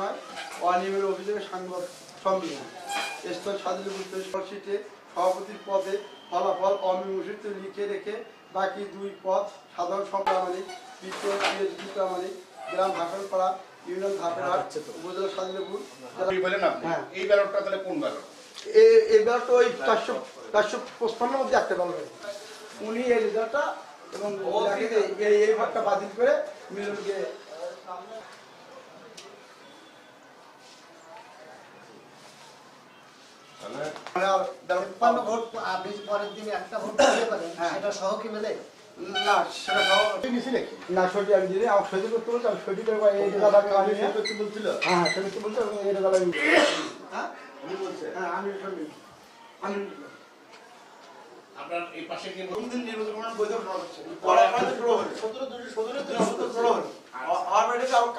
নয় অনিয়মের অভিযোগে সাংবাদ সম্মেলন। স্তর সরশিটে সভাপতির পদে ফলাফল অমীমাংসিত লিখে রেখে বাকি দুই পদ সাধারণ সম্পাদক পিএস প্রামাণিক গ্রাম ভাকরপাড়া ইউনিয়ন ধাপেরহাট উপজেলা সাদিলপুর জেলা আপনি বলেন আপনি। হ্যাঁ। এই ব্যালটটা তাহলে কোন ব্যালট? এ- এবার তো ওই চারশো চারশো পঁচপান্নের মধ্যে একটা ভালো হবে উনি এই রেজাল্টটা এবং এই এই ভাগটা বাতিল করে মিলনকে মানে আর ব্যালট তিপ্পান্ন ভোট আপনি পরের দিনে একটা ভোট দিতে পারেন হ্যাঁ। সেটা সহ কি মেলে? না সেটা খাওয়া নিছি নাকি? না সঠিক আমি দিদি আমার সঠিক করতে বলছি আমি সঠিক করে এই রেজাল্ট আমি আনি না বলছিল। হ্যাঁ হ্যাঁ সঠিক বলছি এই রেজাল্ট আমি হ্যাঁ? বলছে। হ্যাঁ আমি সঠিক আমি আপনার এই পাশে কি কোন দিন নির্বাচন করার বৈধ করা হচ্ছে। পরে আমাদের হলো সতেরো দুই সতেরো সতেরো শুরু হলো আর বাইরে কাউন্ট